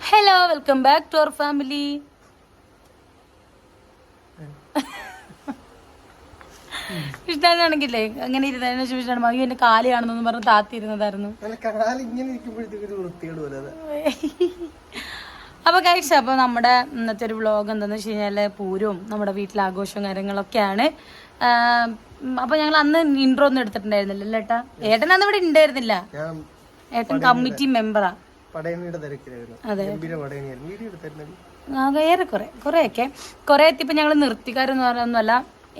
Hello welcome back to our family ഇഷ്ടാണെങ്കിലേ അങ്ങനെ ഇരുന്നതിനു ശേഷം ഇഷ്ടമാണ് മകി എന്റെ കാലി കാണുന്നു പറഞ്ഞ് താത്തിരുന്നതായിരുന്നു അപ്പൊ കഴിച്ച അപ്പൊ നമ്മുടെ ഇന്നത്തെ ഒരു വ്ളോഗ് എന്താന്ന് വെച്ച് കഴിഞ്ഞാൽ പൂരവും നമ്മുടെ വീട്ടിലെ ആഘോഷവും കാര്യങ്ങളൊക്കെയാണ്. അപ്പൊ ഞങ്ങൾ അന്ന് ഇൻട്രോ ഒന്നും എടുത്തിട്ടുണ്ടായിരുന്നില്ല ഏട്ടാ? ഏട്ടൻ അന്ന് ഇവിടെ ഉണ്ടായിരുന്നില്ല. ഏട്ടൻ കമ്മിറ്റി മെമ്പറാ അതെ. ഏറെക്കുറെ കുറെയൊക്കെ. കുറെ എത്തിയപ്പോൾ ഞങ്ങൾ നിർത്തിക്കാരെന്ന് പറയാനൊന്നുമല്ല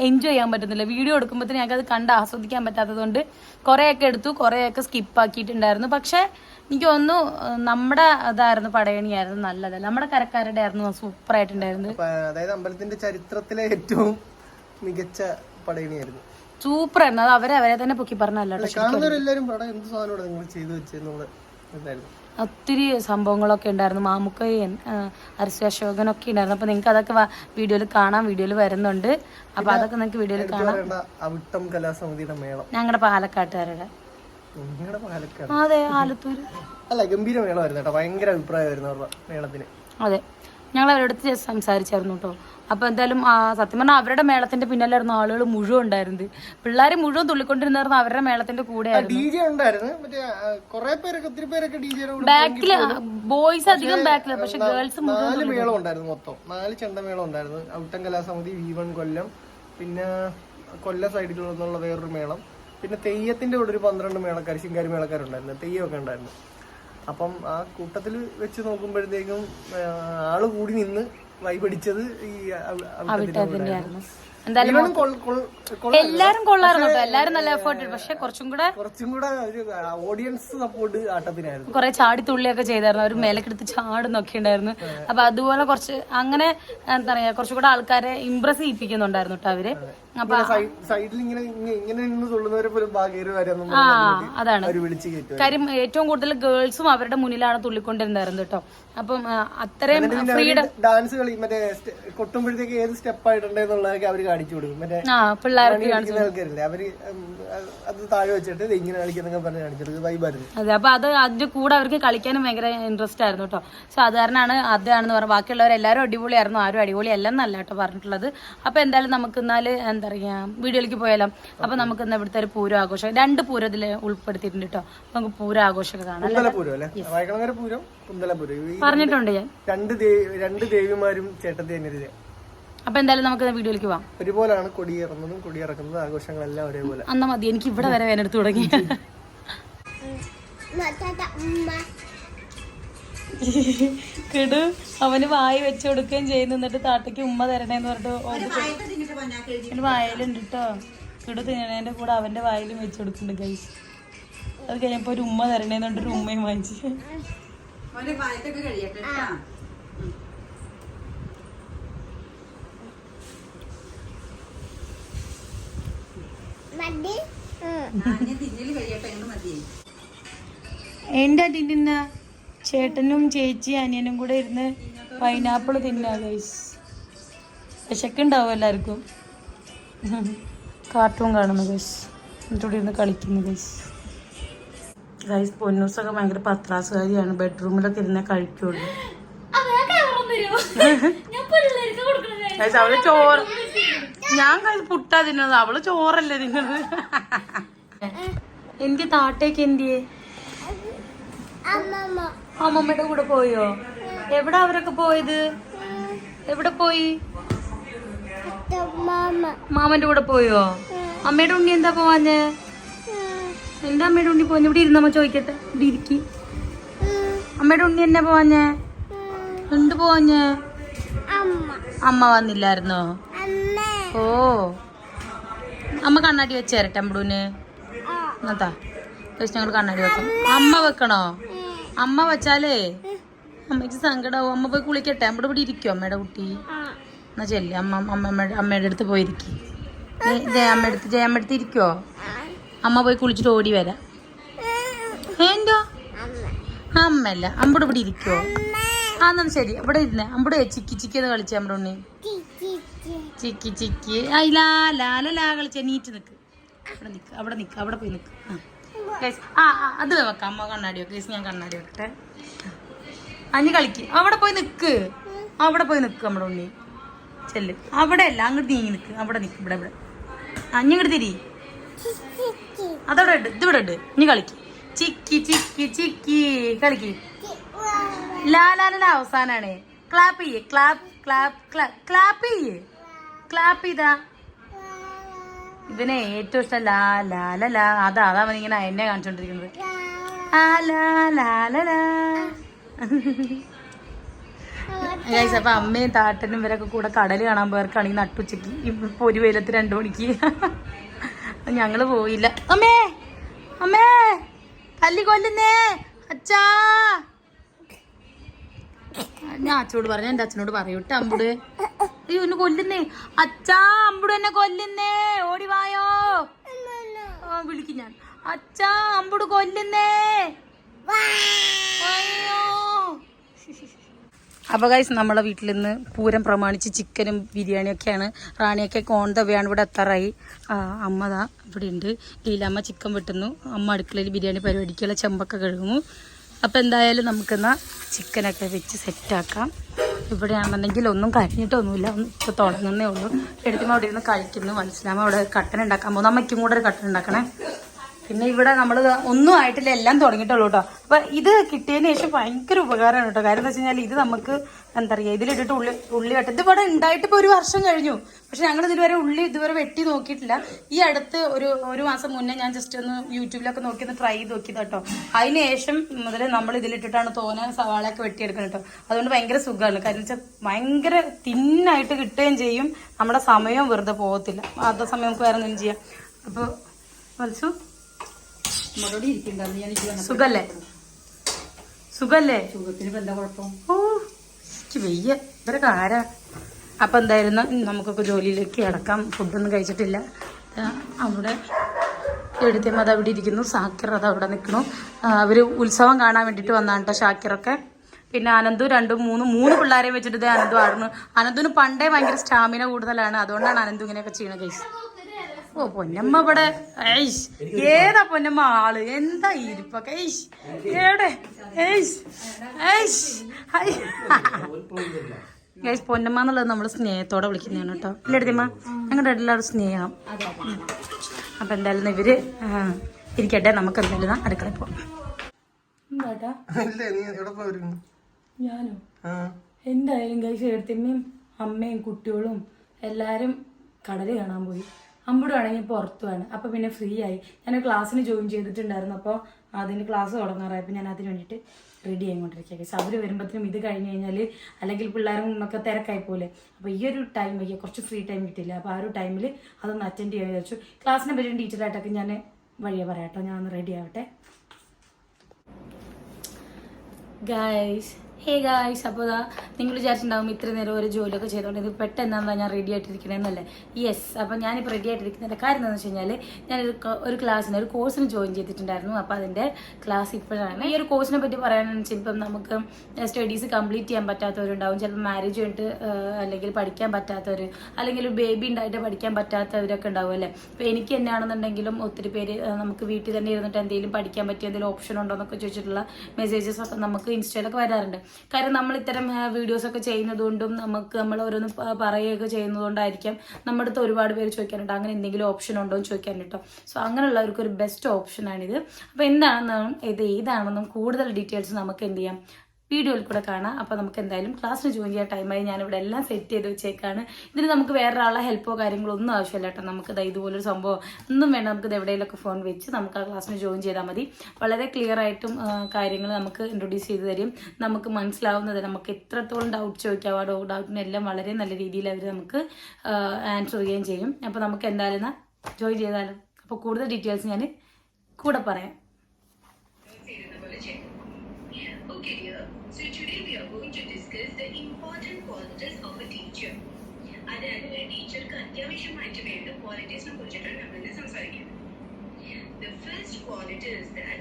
എൻജോയ് ചെയ്യാൻ പറ്റുന്നില്ല. വീഡിയോ എടുക്കുമ്പോഴത്തേന് ഞങ്ങൾക്ക് അത് കണ്ട് ആസ്വദിക്കാൻ പറ്റാത്തത് കൊണ്ട് കുറേയൊക്കെ എടുത്തു കുറേയൊക്കെ സ്കിപ്പ് ആക്കിയിട്ടുണ്ടായിരുന്നു. പക്ഷെ എനിക്ക് തോന്നുന്നു നമ്മുടെ ഇതായിരുന്നു പടയണിയായിരുന്നു നല്ലത് നമ്മുടെ കരക്കാരുടെ ആയിരുന്നു സൂപ്പർ ആയിട്ടുണ്ടായിരുന്നു അതായത് അമ്പലത്തിന്റെ ചരിത്രത്തിലെ ഏറ്റവും മികച്ച പടയണിയായിരുന്നു. സൂപ്പർ ആയിരുന്നു. അത് അവരെ അവരെ തന്നെ പൊക്കി പറഞ്ഞല്ലോ കാണുന്നവരെല്ലാരും പടം എന്ത് സാധനമാണ് നിങ്ങൾ ചെയ്തു വെച്ചെന്നുള്ള എന്തായിരുന്നു ഒത്തിരി സംഭവങ്ങളൊക്കെ ഉണ്ടായിരുന്നു. മാമുക്കയും അരസ്യ അശോകനൊക്കെ ഉണ്ടായിരുന്നു. അപ്പൊ നിങ്ങൾക്ക് അതൊക്കെ വീഡിയോയിൽ കാണാം. വീഡിയോയിൽ വരുന്നുണ്ട്. അപ്പൊ അതൊക്കെ നിങ്ങൾക്ക് വീഡിയോയിൽ കാണാം. അവിട്ടം കലാസമിതിയുടെ മേളം. ഞങ്ങളുടെ പാലക്കാട്ടുകാരുടെ. അതെ ആലത്തൂര്. അല്ല ഗംഭീര മേളമായിരുന്നു കേട്ടോ. ഭയങ്കര അഭിപ്രായമായിരുന്നു അവരുടെ മേളത്തിന്. അതെ. ഞങ്ങൾ അവരുടെ അടുത്ത് just സംസാരിച്ചായിരുന്നു കേട്ടോ. അപ്പൊ എന്തായാലും ആ, സത്യം പറഞ്ഞാൽ അവരുടെ മേളത്തിന്റെ പിന്നാലായിരുന്നു ആളുകൾ മുഴുവൻ ഉണ്ടായിരുന്നത്. പിള്ളേർ മുഴുവൻ തുള്ളിക്കൊണ്ടിരുന്നായിരുന്നു അവരുടെ മേളത്തിന്റെ കൂടെ ബാക്കിൽ ബോയ്സ് അധികം ബാക്കിൽ പക്ഷെ ഗേൾസ് നാല് മേളം ഉണ്ടായിരുന്നു മൊത്തം. നാല് ചെണ്ടമേളം ഉണ്ടായിരുന്നു. ഔട്ടം കലാസമിതി വി വൺ കൊല്ലം പിന്നെ കൊല്ല സൈഡിലുള്ള വേറൊരു മേളം. പിന്നെ തെയ്യത്തിന്റെ കൂടെ ഒരു പന്ത്രണ്ട് മേളക്കാർ ശിങ്കാരി മേളക്കാരുണ്ടായിരുന്നു. തെയ്യമൊക്കെ ഉണ്ടായിരുന്നു. അപ്പം ആ കൂട്ടത്തിൽ വെച്ച് നോക്കുമ്പോഴത്തേക്കും ആൾ കൂടി നിന്ന് വൈപടിച്ചത് ഈ എല്ലാരും കൊള്ളായിരുന്നു എല്ലാരും നല്ല എഫേർട്ട് പക്ഷെ കുറച്ചും കൂടെ കുറച്ചും കൂടെ ഓഡിയൻസ് സപ്പോർട്ട് ആട്ടത്തിനായിരുന്നു. കുറെ ചാടി തുള്ളിയൊക്കെ ചെയ്തായിരുന്നു. അവർ മേലക്കെടുത്ത് ചാടുന്നൊക്കെ ഉണ്ടായിരുന്നു. അപ്പൊ അതുപോലെ കുറച്ച് അങ്ങനെ എന്താ പറയാ കുറച്ചും കൂടെ ആൾക്കാരെ ഇംപ്രസ് ചെയ്യിപ്പിക്കുന്നുണ്ടായിരുന്നു കേട്ടോ അവർ. സൈഡിൽ ഇങ്ങനെ ഇങ്ങനെ നിന്ന് തുള്ളുന്നവരെ പോലും ഭാഗ്യര് വരാൻ ആ അതാണ്. കാര്യം ഏറ്റവും കൂടുതൽ ഗേൾസും അവരുടെ മുന്നിലാണ് തുള്ളിക്കൊണ്ടിരുന്നത് കേട്ടോ അപ്പം അത്രയും ഫ്രീഡം ഡാൻസ് കളി മറ്റേ കൊട്ടുമ്പോഴത്തേക്ക് ഏത് സ്റ്റെപ്പ് ആയിട്ടുണ്ടെന്നുള്ളതൊക്കെ അവർ കാണിച്ചു കൊടുക്കും. മറ്റേ പിള്ളേർക്ക് ആൾക്കാരില്ലേ അവർ അത് താഴെ വെച്ചിട്ട് ഇങ്ങനെ കളിക്കുന്നൊക്കെ പറഞ്ഞ് കാണിച്ചു കൊടുക്കും. വൈബായിരുന്നു അതെ അപ്പൊ അത് അതിന്റെ കൂടെ അവർക്ക് കളിക്കാനും ഭയങ്കര ഇൻട്രസ്റ്റ് ആയിരുന്നു കേട്ടോ സോ അത് കാരണമാണ് അതാണെന്ന് പറഞ്ഞു ബാക്കിയുള്ളവരെല്ലാവരും അടിപൊളിയായിരുന്നു ആരും അടിപൊളിയല്ലെന്നല്ല കേട്ടോ പറഞ്ഞിട്ടുള്ളത്. അപ്പൊ എന്തായാലും നമുക്ക് എന്നാൽ എന്താ പറയാ വീഡിയോയിലേക്ക് പോയാലോ അപ്പൊ നമുക്ക് ഇന്ന് ഇവിടുത്തെ ഒരു പൂരം ആഘോഷം രണ്ട് പൂരം ഇതിൽ ഉൾപ്പെടുത്തിയിട്ടുണ്ട് കേട്ടോ നമുക്ക് പൂരം ആഘോഷമൊക്കെ കാണാം പറഞ്ഞിട്ടുണ്ട് ഞാൻ രണ്ട് രണ്ട് ദേവിമാരും ചേട്ടത്തി അപ്പൊ എന്തായാലും നമുക്ക് വീഡിയോയിലേക്ക് പോവാം ഒരുപോലാണ് കൊടിയിറങ്ങുന്നതും കൊടിയിറക്കുന്നതും ആഘോഷങ്ങളെല്ലാം ഒരേപോലെ അന്നാ മതി എനിക്ക് ഇവിടെ വരെ വേനെടുത്ത് തുടങ്ങി കിടു അവന് വായി വെച്ചു കൊടുക്കുകയും ചെയ്യുന്നു എന്നിട്ട് താട്ടയ്ക്ക് ഉമ്മ തരണേന്ന് പറഞ്ഞിട്ട് എന്റെ വായലുണ്ട് കേട്ടോ കിടു തിന്നണേന്റെ കൂടെ അവന്റെ വായിലും വെച്ചു കൊടുക്കുന്നുണ്ട് ഗൈസ് അത് കഴിഞ്ഞപ്പോ ഒരു ഉമ്മ തരണേന്ന് പറഞ്ഞിട്ട് ഒരു ഉമ്മയും വാങ്ങിച്ചു. എന്റെ തിന്നുന്ന? ചേട്ടനും ചേച്ചി അനിയനും കൂടെ ഇരുന്ന് പൈനാപ്പിൾ തിന്നാ ഗൈസ് വിശക്കുണ്ടാവും എല്ലാവർക്കും. കാർട്ടൂൺ കാണുന്നു ഗൈസ് എന്നിട്ടൂടെ ഇരുന്ന് കളിക്കുന്നു ഗൈസ് ഗൈസ് പൊന്നൂസൊക്കെ ഭയങ്കര പത്രാസുകാരിയാണ്. ബെഡ്റൂമിലൊക്കെ ഇരുന്നേ കഴിക്കുള്ളൂ. ഗൈസ് അവൾ ചോറ് ഞാൻ ഗൈസ് പുട്ടാ തിന്നത് അവൾ ചോറല്ലേ തിന്നത് എന്തി താട്ടേക്ക് എന്തിയേ? അമ്മമ്മയുടെ കൂടെ പോയോ? എവിടെ അവരൊക്കെ പോയത്? എവിടെ പോയി? മാമന്റെ കൂടെ പോയോ? അമ്മയുടെ ഉണ്ണി എന്താ പോവാഞ്ഞ്? എന്താ അമ്മയുടെ ഉണ്ണി പോഞ്ഞ ഇവിടെ ഇരുന്നമ്മ ചോദിക്കട്ടെ. ഇവിടെ ഇരിക്കി. അമ്മയുടെ ഉണ്ണി എന്നാ പോവാഞ്ഞേ? എന്ത് പോവാഞ്ഞേ? അമ്മ വന്നില്ലായിരുന്നോ? ഓ. അമ്മ കണ്ണാടി വെച്ച് തരട്ടെ അമ്പടൂന് ഞങ്ങൾ കണ്ണാടി വെക്കാം. അമ്മ വെക്കണോ? അമ്മ വച്ചാലേ അമ്മയ്ക്ക് സങ്കടാവും. അമ്മ പോയി കുളിക്കട്ടെ. അമ്മയുടെ ഇവിടെ ഇരിക്കും അമ്മയുടെ കുട്ടി? എന്നാ ചെല്ലി. അമ്മ അമ്മ അമ്മയുടെ അടുത്ത് പോയിരിക്കും. ജയമ്മ അടുത്ത് ജയമ്മ അടുത്ത് ഇരിക്കോ? അമ്മ പോയി കുളിച്ചിട്ട് ഓടി വരാം. എന്തോ? അമ്മല്ല അമ്പടെ ഇവിടെ ഇരിക്കോ? ആ എന്നാ ശരി. ഇവിടെ ഇരുന്നേ. അമ്പടെ ചിക്കി ചിക്കി എന്ന് കളിച്ചേ നമ്മുടെ ഉണ്ണി. ചിക്കി ചിക്കി. ഐ ലാ ലാ ലാ കളിച്ചേ. നീറ്റ് നിക്ക്. അവിടെ നിക്ക്. അവിടെ നിക്ക്. അവിടെ പോയി നിക്ക്. ആ. ആ വെക്കാം അമ്മ കണ്ണാടി വെക്കാം. ഞാൻ കണ്ണാടി വെക്കട്ടെ. അഞ്ഞ് കളിക്ക്. അവിടെ പോയി നിക്ക്. അവിടെ പോയി നിക്ക് നമ്മുടെ ഉണ്ണി. ചെല്ല്. അവിടെ അല്ല അങ്ങോട്ട് നീങ്ങി നിക്ക്. അവിടെ നിക്ക് ഇവിടെ ഇവിടെ. അഞ്ഞിങ്ങോട്ട് തിരി. അതവിടെ ഇട്. ഇതിവിടെ ഇട്. ഇനി കളിക്ക്. ചിക്കി ചിക്കി ചിക്കി. കളിക്ക്. ലാ ലാ ലാ അവസാനാണ്. ക്ലാപ്പ് ചെയ്യേ. ക്ലാപ്പ് ക്ലാപ്പ് ക്ലാപ്പ് ചെയ്യേ. ക്ലാപ്പ് ചെയ്താ. ഇവനെ ഏറ്റവും ഇഷ്ടം ലാ ലാല ലാ അതാ അതാ അവൻ ഇങ്ങനെ എന്നെ കാണിച്ചോണ്ടിരിക്കുന്നത്. അപ്പൊ അമ്മയും താട്ടനും ഇവരൊക്കെ കൂടെ കടൽ കാണാൻ പോയവർക്കാണെങ്കിൽ നട്ടുച്ചക്ക് ഇപ്പൊ ഒരു വെയിലത്ത് രണ്ടു മണിക്ക്. ഞങ്ങൾ പോയില്ല. അമ്മേ അമ്മേ തല്ലി കൊല്ലുന്നേ. അച്ഛാ. ഞാൻ അച്ഛനോട് പറഞ്ഞു എന്റെ അച്ഛനോട് പറയൂട്ടെ അമ്പുട് അയ്യോ എന്നെ കൊല്ലുന്നേ. അച്ഛാ അമ്പുട് എന്നെ കൊല്ലുന്നേ. ഓടി വായോ. ആ വിളിക്കും ഞാൻ. അച്ഛാ അമ്പുട് കൊല്ലുന്നേ. അപ്പോൾ ഗൈസ് നമ്മളെ വീട്ടിൽ നിന്ന് പൂരം പ്രമാണിച്ച് ചിക്കനും ബിരിയാണിയൊക്കെയാണ് റാണിയൊക്കെ ഓൺ ദ ഇവിടെ എത്താറായി. അമ്മതാ ഇവിടെ ഉണ്ട്. ലീലാമ്മ ചിക്കൻ വെട്ടുന്നു. അമ്മ അടുക്കളയിൽ ബിരിയാണി പരിപാടിക്കുള്ള ചെമ്പൊക്കെ കഴുകുന്നു. അപ്പോൾ എന്തായാലും നമുക്കെന്നാൽ ചിക്കനൊക്കെ വെച്ച് സെറ്റാക്കാം. ഇവിടെയാണെന്നുണ്ടെങ്കിൽ ഒന്നും കഴിഞ്ഞിട്ടൊന്നുമില്ല ഇപ്പോൾ തുടങ്ങുന്നേ ഉള്ളൂ. എടുക്കുമ്പോൾ അവിടെ ഇരുന്ന് കഴിക്കുന്നു. മനസ്സിലാകുമ്പോൾ അവിടെ കട്ടൻ ഉണ്ടാക്കാൻ പോകുന്നു. അമ്മയ്ക്കും കൂടെ ഒരു കട്ടൻ ഉണ്ടാക്കണേ. പിന്നെ ഇവിടെ നമ്മൾ ഒന്നും ആയിട്ടില്ല എല്ലാം തുടങ്ങിയിട്ടുള്ളൂ കേട്ടോ അപ്പൊ ഇത് കിട്ടിയതിന് ശേഷം ഭയങ്കര ഉപകാരമാണ് കേട്ടോ കാര്യം എന്താ വെച്ച് കഴിഞ്ഞാൽ ഇത് നമുക്ക് എന്താ പറയുക ഇതിലിട്ടിട്ട് ഉള്ളി ഉള്ളി വെട്ടം. ഇതിവിടെ ഉണ്ടായിട്ട് ഇപ്പൊ ഒരു വർഷം കഴിഞ്ഞു. പക്ഷെ ഞങ്ങൾ ഇതുവരെ ഉള്ളി ഇതുവരെ വെട്ടി നോക്കിയിട്ടില്ല. ഈ അടുത്ത് ഒരു ഒരു മാസം മുന്നേ ഞാൻ ജസ്റ്റ് ഒന്ന് യൂട്യൂബിലൊക്കെ നോക്കി ഒന്ന് ട്രൈ ചെയ്ത് നോക്കിയത് കേട്ടോ അതിന് ശേഷം മുതൽ നമ്മൾ ഇതിലിട്ടിട്ടാണ് തോന സവാളയൊക്കെ വെട്ടിയെടുക്കുന്നത് കേട്ടോ അതുകൊണ്ട് ഭയങ്കര സുഖമാണ്. കാരണം വെച്ചാൽ ഭയങ്കര തിന്നായിട്ട് കിട്ടുകയും ചെയ്യും. നമ്മുടെ സമയവും വെറുതെ പോകത്തില്ല. അതേ സമയം നമുക്ക് വേറെ ഒന്നും ചെയ്യാം. അപ്പോൾ മത്സു നമ്മളോട് ഇരിക്കണ്ടെന്ന് ഞാൻ എനിക്ക് വന്നപ്പോ സുഖല്ലേ? സുഖല്ലേ? ഓ വയ്യ. ഇവരൊക്കെ ആരാ? അപ്പം എന്തായിരുന്നു? നമുക്കൊക്കെ ജോലിയിലേക്ക് കിടക്കാം. ഫുഡൊന്നും കഴിച്ചിട്ടില്ല. അവിടെ എഴുതിയമ്മ അത് അവിടെ ഇരിക്കുന്നു. സാക്കിർ അത് അവിടെ നിൽക്കുന്നു. അവർ ഉത്സവം കാണാൻ വേണ്ടിയിട്ട് വന്നാണ് കേട്ടോ ഷാക്കിറൊക്കെ. പിന്നെ അനന്തു രണ്ടും മൂന്നും മൂന്ന് പിള്ളേരെയും വെച്ചിട്ട് ഇത് അനന്തു ആടുന്നു. അനന്തുന് പണ്ടേ ഭയങ്കര സ്റ്റാമിന കൂടുതലാണ്. അതുകൊണ്ടാണ് അനന്തു ഇങ്ങനെയൊക്കെ ചെയ്യണത് കൈസ് ഓ പൊന്നമ്മ ഇവിടെ. ഏയ്ഷ് ഏതാ പൊന്നമ്മ ആൾ? എന്താ ഇരിപ്പൊക്കെ? ഏടെ ഏയ്ഷ് ഏയ്ഷ് ഹൈ. ഗൈസ് പൊന്നമ്മ എന്നുള്ളത് നമ്മൾ സ്നേഹത്തോടെ വിളിക്കുന്നതാണ് കേട്ടോ. ഇല്ല എടുത്തമ്മ ഞങ്ങളുടെ എല്ലാവരും സ്നേഹം. അപ്പൊ എന്തായാലും ഇവർ ഇരിക്കട്ടെ. നമുക്ക് എന്തായാലും അടുക്കളയിൽ പോകാം എവിടെ ഞാനോ? എന്തായാലും ഗൈസ് എടുത്തമ്മയും അമ്മയും കുട്ടികളും എല്ലാരും കടൽ കാണാൻ പോയി. അമ്പടും ആണെങ്കിൽ പുറത്തുമാണ് അപ്പോൾ പിന്നെ ഫ്രീ ആയി. ഞാൻ ക്ലാസ്സിന് ജോയിൻ ചെയ്തിട്ടുണ്ടായിരുന്നു. അപ്പോൾ അതിന് ക്ലാസ് തുടങ്ങാറായപ്പോൾ ഞാൻ അതിന് വേണ്ടിയിട്ട് റെഡി ആയിക്കൊണ്ടിരിക്കുക ഗൈസ് അവർ വരുമ്പോഴത്തേനും ഇത് കഴിഞ്ഞ് കഴിഞ്ഞാൽ അല്ലെങ്കിൽ പിള്ളേരും ഒക്കെ തിരക്കായി പോലെ. അപ്പോൾ ഈ ഒരു ടൈം കുറച്ച് ഫ്രീ ടൈം കിട്ടില്ല അപ്പോൾ ആ ഒരു ടൈമിൽ അതൊന്ന് അറ്റൻഡ് ചെയ്യാൻ വിചാരിച്ചു. ക്ലാസ്സിനെ പറ്റി ടീച്ചറായിട്ടൊക്കെ ഞാൻ വഴിയെ പറയാം കേട്ടോ. ഞാൻ ഒന്ന് റെഡി ആവട്ടെ. ഹേ ഗായ്സ് അപ്പോൾ ഇതാ നിങ്ങൾ വിചാരിച്ചിട്ടുണ്ടാകും ഇത്ര നേരം ഒരു ജോലിയൊക്കെ ചെയ്തുകൊണ്ട് ഇത് പെട്ടെന്നാണ് ഞാൻ റെഡി ആയിട്ടിരിക്കണമെന്നല്ലേ യെസ് അപ്പോൾ ഞാനിപ്പോൾ റെഡി ആയിട്ടിരിക്കുന്നതിന്റെ കാര്യം എന്താണെന്ന് വെച്ച് കഴിഞ്ഞാൽ ഞാനൊരു ഒരു ക്ലാസ്സിന് ഒരു കോഴ്സിന് ജോയിൻ ചെയ്തിട്ടുണ്ടായിരുന്നു. അപ്പോൾ അതിന്റെ ക്ലാസ് ഇപ്പോഴാണ്. ഈ ഒരു കോഴ്സിനെ പറ്റി പറയാനെന്ന് വെച്ചാൽ ഇപ്പം നമുക്ക് സ്റ്റഡീസ് കംപ്ലീറ്റ് ചെയ്യാൻ പറ്റാത്തവരുണ്ടാവും. ചിലപ്പോൾ മാരേജ് കഴിഞ്ഞിട്ട് അല്ലെങ്കിൽ പഠിക്കാൻ പറ്റാത്തവർ അല്ലെങ്കിൽ ഒരു ബേബി ഉണ്ടായിട്ട് പഠിക്കാൻ പറ്റാത്തവരൊക്കെ ഉണ്ടാവും അല്ലേ? അപ്പോൾ എനിക്ക് തന്നെയാണെന്നുണ്ടെങ്കിലും ഒത്തിരി പേര് നമുക്ക് വീട്ടിൽ തന്നെ ഇരുന്നിട്ട് എന്തെങ്കിലും പഠിക്കാൻ പറ്റിയ എന്തെങ്കിലും ഓപ്ഷൻ ഉണ്ടോ എന്നൊക്കെ ചോദിച്ചിട്ടുള്ള മെസ്സേജസ് ഒക്കെ നമുക്ക് ഇൻസ്റ്റയിലൊക്കെ വരാറുണ്ട്. കാര്യം നമ്മൾ ഇത്തരം വീഡിയോസ് ഒക്കെ ചെയ്യുന്നതുകൊണ്ടും നമുക്ക് നമ്മൾ ഓരോന്ന് പറയുകയൊക്കെ ചെയ്യുന്നതുകൊണ്ടായിരിക്കാം നമ്മുടെ അടുത്ത് ഒരുപാട് പേര് ചോദിക്കാനുണ്ട് അങ്ങനെ എന്തെങ്കിലും ഓപ്ഷൻ ഉണ്ടോ? എന്ന് ചോദിക്കാൻ കേട്ടോ. സോ അങ്ങനെയുള്ളവർക്ക് ഒരു ബെസ്റ്റ് ഓപ്ഷനാണിത് അപ്പോൾ എന്താണെന്നും ഇത് ഏതാണെന്നും കൂടുതൽ ഡീറ്റെയിൽസ് നമുക്ക് എന്ത് ചെയ്യാം? വീഡിയോയിൽ കൂടെ കാണാം. അപ്പോൾ നമുക്ക് എന്തായാലും ക്ലാസ്സിന് ജോയിൻ ചെയ്യാൻ ടൈമായി ഞാനിവിടെ എല്ലാം സെറ്റ് ചെയ്ത് വെച്ചേക്കാണ്. ഇതിന് നമുക്ക് വേറെ ആളെ ഹെൽപ്പോ കാര്യങ്ങളോ ഒന്നും ആവശ്യമില്ല കേട്ടോ. നമുക്ക് ഇതുപോലൊരു സംഭവം ഒന്നും വേണ്ട. നമുക്ക് എവിടെയെങ്കിലൊക്കെ ഫോൺ വെച്ച് നമുക്ക് ആ ക്ലാസ്സിന് ജോയിൻ ചെയ്താൽ മതി. വളരെ ക്ലിയർ ആയിട്ടും കാര്യങ്ങൾ നമുക്ക് ഇൻട്രൊഡ്യൂസ് ചെയ്ത് തരും. നമുക്ക് മനസ്സിലാവുന്നത് നമുക്ക് എത്രത്തോളം ഡൗട്ട് ചോദിക്കാം ആ ഡൗട്ടിനെല്ലാം വളരെ നല്ല രീതിയിൽ അവർ നമുക്ക് ആൻസർ ചെയ്യുകയും ചെയ്യും. അപ്പോൾ നമുക്ക് എന്തായാലും ജോയിൻ ചെയ്താലും. അപ്പോൾ കൂടുതൽ ഡീറ്റെയിൽസ് ഞാൻ കൂടെ പറയാം. അതായത് ടീച്ചർക്ക് അത്യാവശ്യമായിട്ട് വേണ്ട ക്വാളിറ്റീസിനെ കുറിച്ചിട്ടാണ് നമ്മൾ സംസാരിക്കുന്നത്. The first quality is that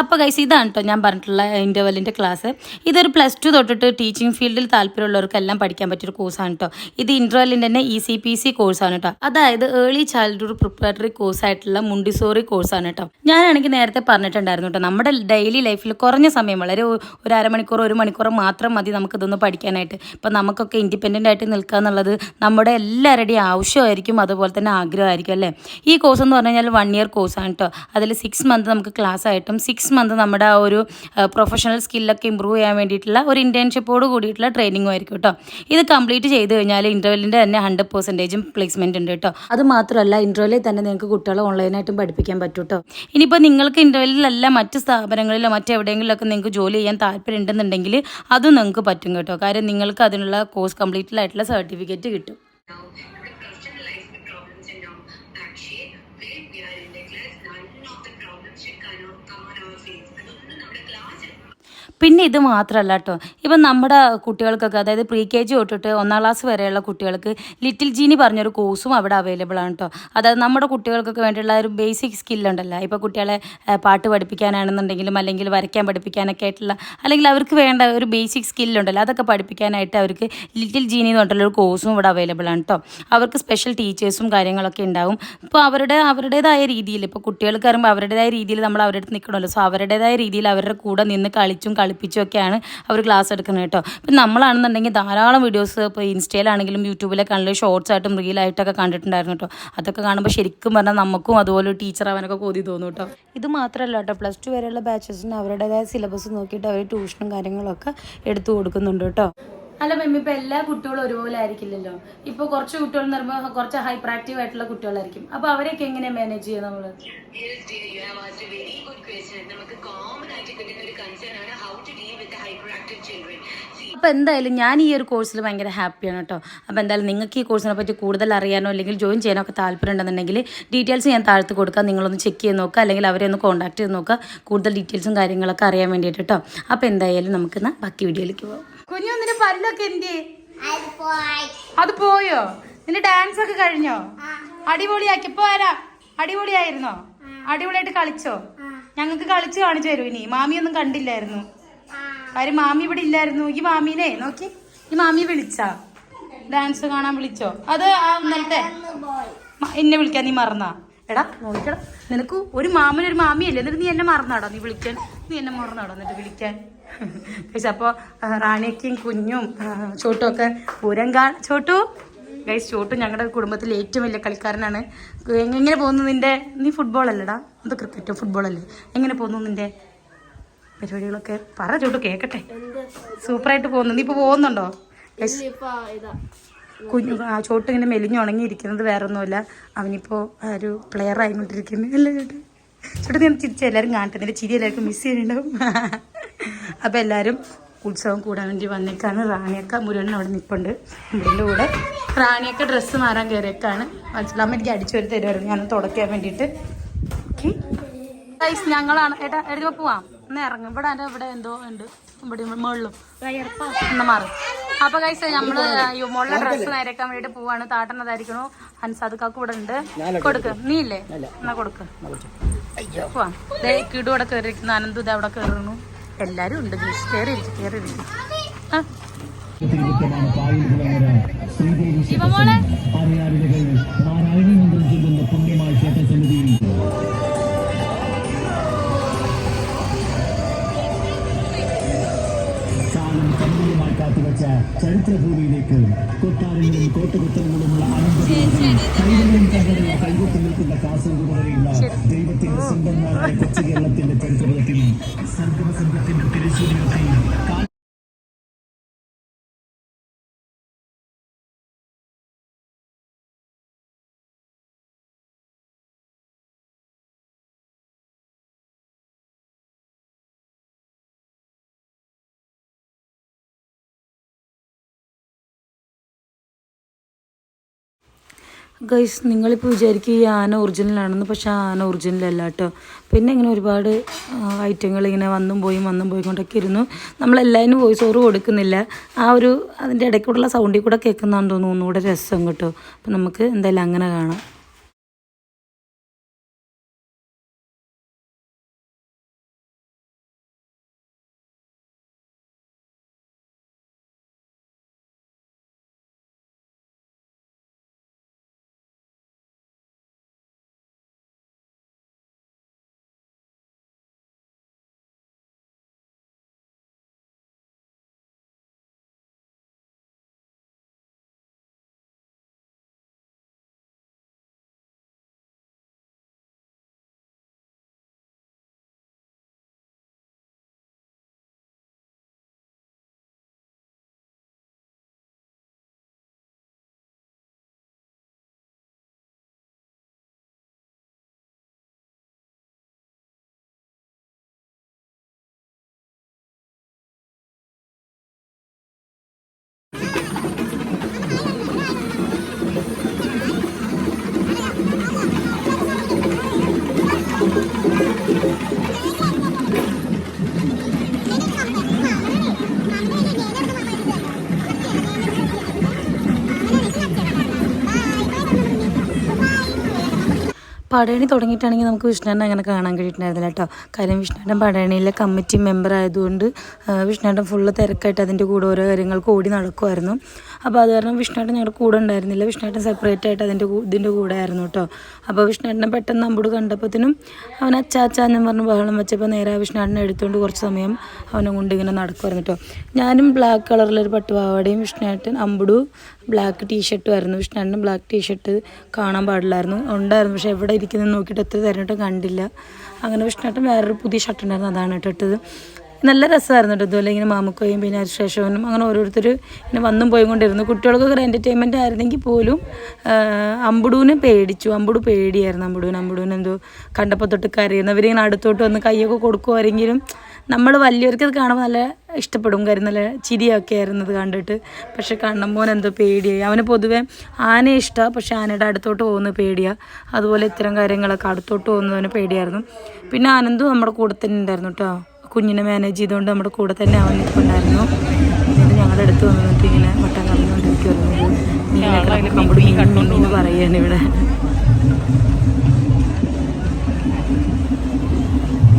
അപ്പോൾ ഗൈസ് ഇതാണ് കേട്ടോ ഞാൻ പറഞ്ഞിട്ടുള്ള ഇന്റർവെല്ലിന്റെ ക്ലാസ് ഇതൊരു പ്ലസ് ടു തൊട്ടിട്ട് ടീച്ചിങ് ഫീൽഡിൽ താല്പര്യമുള്ളവർക്കെല്ലാം പഠിക്കാൻ പറ്റിയൊരു കോഴ്സാണ് കേട്ടോ ഇത് ഇന്റർവെല്ലിന്റെ തന്നെ ഇ സി പി സി കോഴ്സാണ് കേട്ടോ അതായത് ഏർലി ചൈൽഡ്ഹുഡ് പ്രിപ്പറേറ്ററി കോഴ്സായിട്ടുള്ള മുണ്ടിസോറി കോഴ്സാണ് കേട്ടോ ഞാനാണെങ്കിൽ നേരത്തെ പറഞ്ഞിട്ടുണ്ടായിരുന്നു കേട്ടോ നമ്മുടെ ഡെയിലി ലൈഫിൽ കുറഞ്ഞ സമയം വളരെ ഒരു അരമണിക്കൂർ ഒരു മണിക്കൂർ മാത്രം മതി നമുക്കിതൊന്ന് പഠിക്കാനായിട്ട്. ഇപ്പം നമുക്കൊക്കെ ഇൻഡിപെൻഡന്റ് ആയിട്ട് നിൽക്കുക എന്നുള്ളത് നമ്മുടെ എല്ലാവരുടെയും ആവശ്യമായിരിക്കും അതുപോലെ തന്നെ ആഗ്രഹമായിരിക്കും അല്ലേ? ഈ കോഴ്സ് എന്ന് പറഞ്ഞു കഴിഞ്ഞാൽ വൺ ഇയർ കോഴ്സാണ് കേട്ടോ അതിൽ സിക്സ് മന്ത് നമുക്ക് ക്ലാസ് ആയിട്ടും സിക്സ് മന്ത് നമ്മുടെ ആ ഒരു പ്രൊഫഷണൽ സ്കില്ലൊക്കെ ഇമ്പ്രൂവ് ചെയ്യാൻ വേണ്ടിയിട്ടുള്ള ഒരു ഇന്റേൺഷിപ്പോട് കൂടിയിട്ടുള്ള ട്രെയിനിങ്ങും ആയിരിക്കും കേട്ടോ ഇത് കംപ്ലീറ്റ് ചെയ്ത് കഴിഞ്ഞാൽ ഇന്റർവെല്ലിന്റെ തന്നെ ഹൺഡ്രഡ് പെർസെന്റേജും പ്ലേസ്മെന്റ് ഉണ്ട് കേട്ടോ അത് മാത്രമല്ല ഇന്റർവെല്ലിൽ തന്നെ നിങ്ങൾക്ക് കുട്ടികളെ ഓൺലൈനായിട്ടും പഠിപ്പിക്കാൻ പറ്റും കേട്ടോ ഇനിയിപ്പോൾ നിങ്ങൾക്ക് ഇന്റർവെല്ലിലല്ല മറ്റ് സ്ഥാപനങ്ങളിലോ മറ്റെവിടെയെങ്കിലുമൊക്കെ നിങ്ങൾക്ക് ജോലി ചെയ്യാൻ താല്പര്യം ഉണ്ടെന്നുണ്ടെങ്കിൽ അതും നിങ്ങൾക്ക് പറ്റും കേട്ടോ കാര്യം നിങ്ങൾക്ക് അതിനുള്ള കോഴ്സ് കംപ്ലീറ്റഡ് ആയിട്ടുള്ള സർട്ടിഫിക്കറ്റ് കിട്ടും. പിന്നെ ഇത് മാത്രമല്ല കേട്ടോ ഇപ്പം നമ്മുടെ കുട്ടികൾക്കൊക്കെ അതായത് പ്രീ കെ ജി തൊട്ടിട്ട് ഒന്നാം ക്ലാസ് വരെയുള്ള കുട്ടികൾക്ക് ലിറ്റിൽ ജീനി പറഞ്ഞൊരു കോഴ്സും അവിടെ അവൈലബിൾ ആണ് കേട്ടോ അതായത് നമ്മുടെ കുട്ടികൾക്കൊക്കെ വേണ്ടിയുള്ള ഒരു ബേസിക് സ്കില്ലുണ്ടല്ലോ ഇപ്പോൾ കുട്ടികളെ പാട്ട് പഠിപ്പിക്കാനാണെന്നുണ്ടെങ്കിലും അല്ലെങ്കിൽ വരയ്ക്കാൻ പഠിപ്പിക്കാനൊക്കെ ആയിട്ടുള്ള അല്ലെങ്കിൽ അവർക്ക് വേണ്ട ഒരു ബേസിക് സ്കില്ലുണ്ടല്ലോ അതൊക്കെ പഠിപ്പിക്കാനായിട്ട് അവർക്ക് ലിറ്റിൽ ജീനി എന്ന് പറഞ്ഞിട്ടുള്ള ഒരു കോഴ്സും ഇവിടെ അവൈലബിൾ ആണ് കേട്ടോ അവർക്ക് സ്പെഷ്യൽ ടീച്ചേഴ്സും കാര്യങ്ങളൊക്കെ ഉണ്ടാവും. ഇപ്പോൾ അവരുടെ അവരുടേതായ രീതിയിൽ ഇപ്പോൾ കുട്ടികൾക്ക് പറയുമ്പോൾ അവരുടേതായ രീതിയിൽ നമ്മൾ അവരുടെ അടുത്ത് നിൽക്കണമല്ലോ. സോ അവരുടേതായ രീതിയിൽ അവരുടെ കൂടെ നിന്ന് കളിച്ചും കളിപ്പിച്ചും ഒക്കെയാണ് അവർ ക്ലാസ് എടുക്കുന്നത് കേട്ടോ. ഇപ്പം നമ്മളാണെന്നുണ്ടെങ്കിൽ ധാരാളം വീഡിയോസ് ഇപ്പോൾ ഇൻസ്റ്റയിലാണെങ്കിലും യൂട്യൂബിലൊക്കെ ആണെങ്കിലും ഷോർട്സ് ആയിട്ടും റീലായിട്ടൊക്കെ കണ്ടിട്ടുണ്ടായിരുന്നു കേട്ടോ. അതൊക്കെ കാണുമ്പോൾ ശരിക്കും പറഞ്ഞാൽ നമുക്കും അതുപോലെ ടീച്ചർ അവനൊക്കെ കോതി തോന്നും കേട്ടോ. ഇത് മാത്രമല്ല കേട്ടോ പ്ലസ് ടു വരെയുള്ള ബാച്ചസിന് അവരുടേതായ സിലബസ് നോക്കിയിട്ട് അവർ ട്യൂഷനും കാര്യങ്ങളൊക്കെ എടുത്തു കൊടുക്കുന്നുണ്ട് കേട്ടോ. അല്ല മെമ്മി ഇപ്പൊ എല്ലാ കുട്ടികളും ഒരുപോലെ ആയിരിക്കില്ലല്ലോ? ഇപ്പൊ കുറച്ച് കുട്ടികൾ എന്ന് പറയുമ്പോൾ കുറച്ച് ഹൈപ്പർ ആക്റ്റീവ് ആയിട്ടുള്ള കുട്ടികളായിരിക്കും. അപ്പൊ അവരെയൊക്കെ എങ്ങനെ മാനേജ് ചെയ്യാം നമ്മൾ? അപ്പൊ dear, you have asked a very good question. നമുക്ക് കോമൺ ആയിട്ട് കിട്ടുന്ന ഒരു കൺസേൺ ആണ് how to deal with hyperactive children അപ്പോൾ എന്തായാലും ഞാൻ ഈ ഒരു കോഴ്സിൽ ഭയങ്കര ഹാപ്പിയാണ് കേട്ടോ അപ്പോൾ എന്തായാലും നിങ്ങൾക്ക് ഈ കോഴ്സിനെ പറ്റി കൂടുതൽ അറിയാനോ അല്ലെങ്കിൽ ജോയിൻ ചെയ്യാനോ ഒക്കെ താല്പര്യം ഉണ്ടെന്നുണ്ടെങ്കിൽ ഡീറ്റെയിൽസ് ഞാൻ താഴ്ത്ത് കൊടുക്കാം നിങ്ങളൊന്ന് ചെക്ക് ചെയ്ത് നോക്കുക. അല്ലെങ്കിൽ അവരെ ഒന്ന് കോൺടാക്ട് ചെയ്ത് നോക്കുക. കൂടുതൽ ഡീറ്റെയിൽസും കാര്യങ്ങളൊക്കെ അറിയാൻ വേണ്ടിയിട്ട് കേട്ടോ അപ്പോൾ എന്തായാലും നമുക്ക് ബാക്കി വീഡിയോയിലേക്ക് പോകാം കുഞ്ഞു നിന്റെ പല്ലൊക്കെ എന്തി അത് പോയോ. നിന്റെ ഡാൻസ് ഒക്കെ കഴിഞ്ഞോ? അടിപൊളിയാക്കി. ഇപ്പൊ ആരാ? അടിപൊളിയായിരുന്നോ? അടിപൊളിയായിട്ട് കളിച്ചോ? ഞങ്ങൾക്ക് കളിച്ചു കാണിച്ചു തരൂ ഇനി. മാമിയൊന്നും കണ്ടില്ലായിരുന്നു. ആര് മാമി ഇവിടെ ഇല്ലായിരുന്നു. ഈ മാമീനെ നോക്കി. ഈ മാമി വിളിച്ചാ. ഡാൻസ് കാണാൻ വിളിച്ചോ? അത് ആ ഇന്നലത്തെ. എന്നെ വിളിക്കാൻ നീ മറന്നാ. എടാ നോക്കടാ നിനക്ക് ഒരു മാമൻ ഒരു മാമിയല്ലേ? എന്നിട്ട് നീ എന്നെ മറന്നാടോ നീ വിളിക്കാൻ? നീ എന്നെ മറന്നാടോ എന്നിട്ട് വിളിക്കാൻ? ഗൈസ് അപ്പോൾ റാണിക്കും കുഞ്ഞും ചോട്ടും ഒക്കെ പൂരം കാ ചോട്ടു? ഗൈസ് ചോട്ടു ഞങ്ങളുടെ കുടുംബത്തിലെ ഏറ്റവും വലിയ കളിക്കാരനാണ്. എങ്ങനെ പോകുന്നു നിന്റെ നീ ഫുട്ബോൾ അല്ലടാ. അത് ക്രിക്കറ്റോ ഫുട്ബോൾ അല്ലേ? എങ്ങനെ പോകുന്നു നിന്റെ പരിപാടികളൊക്കെ? പറ ചോട്ടു കേൾക്കട്ടെ സൂപ്പറായിട്ട് പോകുന്നു. നീ ഇപ്പോൾ പോകുന്നുണ്ടോ? ഗൈസ് കുഞ്ഞു ആ ചോട്ട് ഇങ്ങനെ മെലിഞ്ഞു ഉണങ്ങിയിരിക്കുന്നത് വേറെ ഒന്നുമില്ല അവനിപ്പോൾ ആ ഒരു പ്ലെയർ ആയിക്കൊണ്ടിരിക്കുന്നു അല്ലേ ചേട്ടാ? ചേട്ടാ ഞാൻ ചിരിച്ച എല്ലാവരും കാണട്ടെ. നിന്റെ ചിരി എല്ലാവർക്കും മിസ് ചെയ്യുന്നുണ്ടാവും. അപ്പോൾ എല്ലാവരും ഉത്സവം കൂടാൻ വേണ്ടി വന്നേക്കാണ്. റാണിയൊക്കെ മുരുകൻ അവിടെ നിൽപ്പുണ്ട് മുരുകന്റെ കൂടെ റാണിയൊക്കെ ഡ്രസ്സ് മാറാൻ കയറിയേക്കാണ് മനസ്സിലാകുമ്പോൾ എനിക്ക് അടിച്ചു വരി തരുമായിരുന്നു ഞാൻ തുടയ്ക്കാൻ വേണ്ടിയിട്ട്. ഓക്കെ ഗൈസ് ഞങ്ങളാണ്. ഏട്ടാ എടുത്ത് പോവാം? ഒന്ന് ഇറങ്ങും. ഇവിടെ എന്റെ ഇവിടെ എന്തോ ഉണ്ട്. ഇവിടെ മുകളിലും. ഒന്ന് മാറും. അപ്പൊ ഗൈസ് നമ്മൾ മുകളിലെ ഡ്രസ്സ് നേരേക്കാൻ വേണ്ടിട്ട് പോവാണ്. താട്ടണതായിരിക്കണോ ഹൻസാദ് കാക്ക് ഇവിടെ ഉണ്ട്. കൊടുക്ക്. നീ ഇല്ലേ എന്നാ കൊടുക്ക്. പോവാം. കിടു അവിടെ കയറിയിരിക്കുന്നു അനന്തു ഇത് അവിടെ കയറുന്നു എല്ലാരും ഉണ്ട്. ഗൈസ് കയറിയിരിക്കും കയറി ഇരിക്കും. ആ. ശിവമോളെ. ചരിത്രഭൂമിയിലേക്ക് കൊട്ടാരങ്ങളും കോട്ടകുത്തലുകളുമുള്ള അനന്തപുരങ്ങളിൽ കൈകളും കണ്ടടയ കൈകൊട്ടി നിൽക്കുന്ന കാസർഗോഡ് വരെയുള്ള ദൈവത്തിന്റെ സ്വന്തന്മാരായ കൊച്ചു കേരളത്തിന്റെ ചരിത്രത്തിൽ സംഗമ സംഘത്തിന്റെ ഗൈസ് നിങ്ങളിപ്പോൾ വിചാരിക്കും ഈ ആന ഒറിജിനലാണെന്ന് പക്ഷെ ആന ഒറിജിനൽ അല്ല കേട്ടോ. പിന്നെ ഇങ്ങനെ ഒരുപാട് ഐറ്റങ്ങൾ ഇങ്ങനെ വന്നും പോയും വന്നും പോയി കൊണ്ടൊക്കെ ഇരുന്നു. നമ്മളെല്ലാവരും വോയിസ് ഓവർ കൊടുക്കുന്നില്ല. ആ ഒരു അതിന്റെ ഇടയ്ക്കൂടെയുള്ള സൗണ്ടിൽ കൂടെ കേൾക്കുന്നതാണെന്ന് തോന്നുന്നു. ഒന്നുകൂടെ രസം കേട്ടോ. അപ്പം നമുക്ക് എന്തായാലും അങ്ങനെ കാണാം. പടയണി തുടങ്ങിയിട്ടാണെങ്കിൽ നമുക്ക് വിഷ്ണുവിനെ അങ്ങനെ കാണാൻ കഴിയിട്ടുണ്ടായിരുന്നില്ല കേട്ടോ. കാര്യം വിഷ്ണുവിന്റെ പടയണിയിലെ കമ്മിറ്റി മെമ്പർ ആയതുകൊണ്ട് വിഷ്ണുവേട്ടൻ ഫുള്ള് തിരക്കായിട്ട് അതിന്റെ കൂടെ ഓരോ കാര്യങ്ങൾക്ക് ഓടി നടക്കുമായിരുന്നു അപ്പോൾ അത് കാരണം വിഷ്ണുവേട്ടൻ ഞങ്ങളുടെ കൂടെ ഉണ്ടായിരുന്നില്ല. വിഷ്ണുട്ടൻ സെപ്പറേറ്റ് ആയിട്ട് അതിന്റെ ഇതിന്റെ കൂടെ ആയിരുന്നു കേട്ടോ. അപ്പോൾ വിഷ്ണുട്ടനെ പെട്ടെന്ന് നമ്മോട് കണ്ടപ്പോഴത്തേനും അവൻ അച്ചാച്ചാന്നും പറഞ്ഞ് ബഹളം വെച്ചപ്പോൾ നേരെ വിഷ്ണുട്ടനെ എടുത്തുകൊണ്ട് കുറച്ച് സമയം അവനെ കൊണ്ട് ഇങ്ങനെ നടക്കുമായിരുന്നു കേട്ടോ. ഞാനും ബ്ലാക്ക് കളറിലൊരു പട്ടുപാവാടയും വിഷ്ണുട്ടൻ അമ്പുടു ബ്ലാക്ക് ടീഷർട്ടും ആയിരുന്നു. വിഷ്ണുവേട്ടൻ ബ്ലാക്ക് ടീഷർട്ട് കാണാൻ പാടില്ലായിരുന്നു. ഉണ്ടായിരുന്നു. പക്ഷേ എവിടെ ഇരിക്കുന്നത് നോക്കിയിട്ട് എത്ര തരണിട്ട് കണ്ടില്ല. അങ്ങനെ വിഷ്ണുവേട്ടൻ വേറൊരു പുതിയ ഷർട്ട് ഉണ്ടായിരുന്നു. അതാണ് ഇട്ടത്. നല്ല രസമായിരുന്നു കേട്ടോ ഇതുപോലെ ഇങ്ങനെ മാമുക്കോയും പിന്നെ അരിശേഷവനും അങ്ങനെ ഓരോരുത്തർ ഇങ്ങനെ വന്നും പോയി കൊണ്ടിരുന്നു. കുട്ടികൾക്കൊക്കെ ഒരു എന്റർടൈൻമെന്റ് ആയിരുന്നെങ്കിൽ പോലും അമ്പുടൂനെ പേടിച്ചു. അമ്പുടു പേടിയായിരുന്നു. അമ്പുടൂന് അമ്പുടൂന് എന്തോ കണ്ടപ്പോൾ തൊട്ട് കരയുന്നു അവരിങ്ങനെ അടുത്തോട്ട് വന്ന് കൈയൊക്കെ കൊടുക്കുമായിരുന്നെങ്കിലും നമ്മൾ വലിയവർക്ക് അത് കാണുമ്പോൾ നല്ല ഇഷ്ടപ്പെടും. കാര്യം നല്ല ചിരിയൊക്കെ ആയിരുന്നു അത് കണ്ടിട്ട്. പക്ഷെ കണ്ണമ്മോൻ എന്തോ പേടിയായി. അവന് പൊതുവേ ആനയെ ഇഷ്ടമാണ് പക്ഷെ ആനയുടെ അടുത്തോട്ട് പോകുന്നത് പേടിയാണ് അതുപോലെ ഇത്തരം കാര്യങ്ങളൊക്കെ അടുത്തോട്ട് പോകുന്നതിന് പേടിയായിരുന്നു. പിന്നെ ആനന്ദും നമ്മുടെ കൂടെ തന്നെ ഉണ്ടായിരുന്നു കേട്ടോ. കുഞ്ഞിനെ മാനേജ് ചെയ്തുകൊണ്ട് നമ്മുടെ കൂടെ തന്നെ അവൻ നിൽപ്പുണ്ടായിരുന്നു. എന്നിട്ട് ഞങ്ങളുടെ അടുത്ത് വന്നിട്ട് ഇങ്ങനെ വട്ടം കറന്നുകൊണ്ടിരിക്കുമായിരുന്നു മീനൊക്കെ നമ്മുടെ മീൻ മീൻ പറയുകയാണ് ഇവിടെ.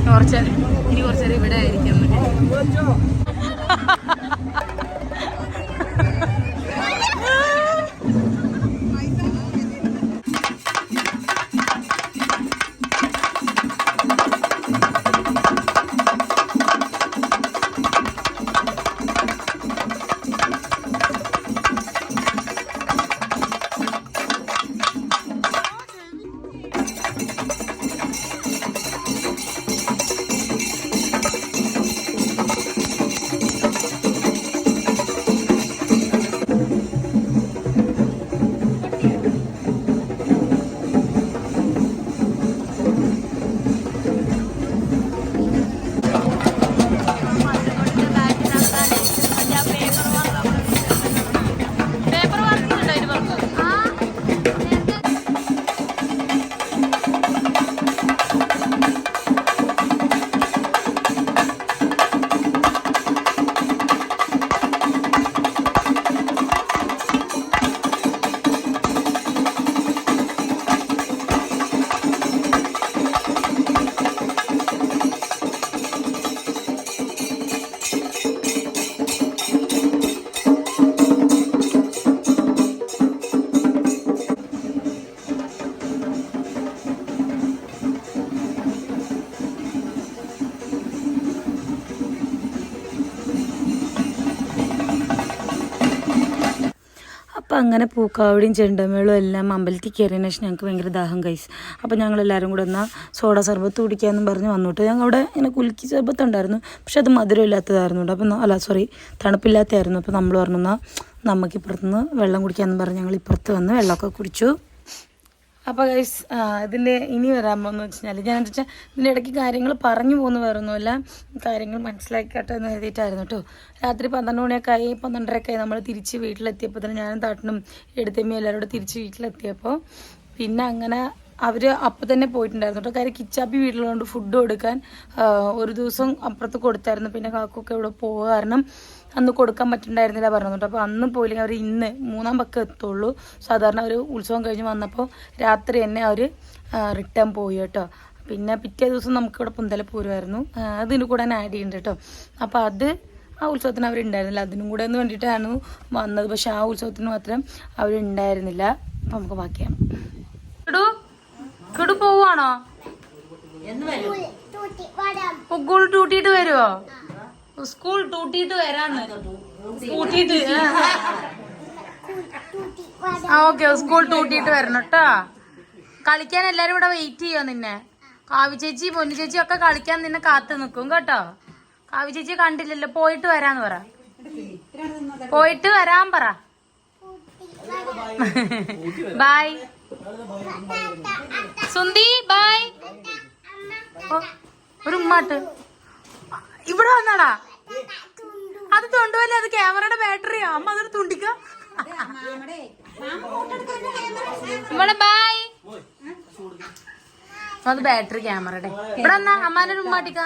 കുറച്ച് ഇനി കുറച്ചേരം ഇവിടെ ആയിരിക്കും. പൂക്കാവടിയും ചെണ്ടമേളും എല്ലാം അമ്പലത്തിൽ കയറിയതിന് ശേഷം ഞങ്ങൾക്ക് ഭയങ്കര ദാഹം കൈസ് അപ്പോൾ ഞങ്ങൾ എല്ലാവരും കൂടെ എന്നാൽ സോഡ സർബത്ത് കുടിക്കാമെന്നും പറഞ്ഞ് വന്നിട്ട്. ഞങ്ങൾ അവിടെ ഇങ്ങനെ കുലുക്കി സർബത്ത് ഉണ്ടായിരുന്നു. പക്ഷെ അത് മധുരമില്ലാത്തതായിരുന്നു അപ്പോൾ അല്ല സോറി തണുപ്പില്ലാത്തതായിരുന്നു. അപ്പോൾ നമ്മൾ പറഞ്ഞു എന്നാൽ നമുക്ക് ഇപ്പുറത്തുനിന്ന് വെള്ളം കുടിക്കാമെന്ന് പറഞ്ഞ് ഞങ്ങൾ ഇപ്പുറത്ത് വന്ന് വെള്ളമൊക്കെ കുടിച്ചു. അപ്പോൾ ഗൈസ് ഇതിന്റെ ഇനി വരാൻ പോകുന്ന വെച്ച് ഞാൻ എന്താ വെച്ചാൽ ഇതിന്റെ ഇടയ്ക്ക് കാര്യങ്ങൾ പറഞ്ഞു പോകുന്ന വേറെ ഒന്നുമില്ല കാര്യങ്ങൾ മനസ്സിലാക്കട്ടെ എന്ന് എഴുതിയിട്ടായിരുന്നു കേട്ടോ രാത്രി പന്ത്രണ്ട് മണിയൊക്കെ ആയി പന്ത്രണ്ടരയൊക്കെ ആയി നമ്മൾ തിരിച്ച് വീട്ടിലെത്തിയപ്പോൾ തന്നെ ഞാനും താട്ടനും എടുത്തമ്മയും എല്ലാവരും കൂടെ തിരിച്ച് വീട്ടിലെത്തിയപ്പോൾ പിന്നെ അങ്ങനെ അവർ അപ്പം തന്നെ പോയിട്ടുണ്ടായിരുന്നു കേട്ടോ കാര്യം കിച്ചാപ്പി വീട്ടിലുള്ളതുകൊണ്ട് ഫുഡ് കൊടുക്കാൻ ഒരു ദിവസം അപ്പുറത്ത് കൊടുത്തായിരുന്നു. പിന്നെ കാക്കൊക്കെ ഇവിടെ പോകുക കാരണം അന്ന് കൊടുക്കാൻ പറ്റുന്നുണ്ടായിരുന്നില്ല പറഞ്ഞു അപ്പോൾ അന്ന് പോയില്ലെങ്കിൽ അവർ ഇന്ന് മൂന്നാം പക്കം എത്തുള്ളൂ. സാധാരണ ഒരു ഉത്സവം കഴിഞ്ഞ് വന്നപ്പോൾ രാത്രി തന്നെ അവർ റിട്ടേൺ പോയി കേട്ടോ. പിന്നെ പിറ്റേ ദിവസം നമുക്കിവിടെ പുന്തലപ്പൂരമായിരുന്നു അതിന് കൂടെ ആഡ് ചെയ്യുന്നുണ്ട് കേട്ടോ. അപ്പോൾ അത് ആ ഉത്സവത്തിന് അവരുണ്ടായിരുന്നില്ല. അതിനും കൂടെ എന്ന് വേണ്ടിയിട്ടാണ് വന്നത്. പക്ഷെ ആ ഉത്സവത്തിന് മാത്രം അവരുണ്ടായിരുന്നില്ല. അപ്പം നമുക്ക് ബാക്കിയാണ് കിടു കിടു പോവാണോ സ്കൂൾ ടൂട്ടിയിട്ട് വരുമോ സ്കൂൾ ടൂട്ടിട്ട് വരാന്ന്. കൂട്ടിയിട്ട് ആ. ഓക്കെ സ്കൂൾ ടൂട്ടിട്ട് വരണം കേട്ടോ കളിക്കാൻ എല്ലാരും ഇവിടെ വെയിറ്റ് ചെയ്യോ നിന്നെ? കാവി ചേച്ചി പൊന്നു ചേച്ചി ഒക്കെ കളിക്കാൻ നിന്നെ കാത്തു നിൽക്കും കേട്ടോ. കാവി ചേച്ചി കണ്ടില്ലല്ലോ പോയിട്ട് വരാന്ന് പറ. പോയിട്ട് വരാൻ പറ. ബൈ സുന്ദി ബൈ ഓ, ഒരു ഉമ്മാട്ട്. ഇവിടെ വന്നാടാ. അത് തൊണ്ടുവല്ലേ അത് ക്യാമറയുടെ ബാറ്ററിയോ. അമ്മ അതൊരു തുണ്ടിക്ക. നമ്മളെ അത് ബാറ്ററി ക്യാമറയുടെ. ഇവിടെ വന്നാ അമ്മാന്റെ ഉമ്മാട്ടിക്ക.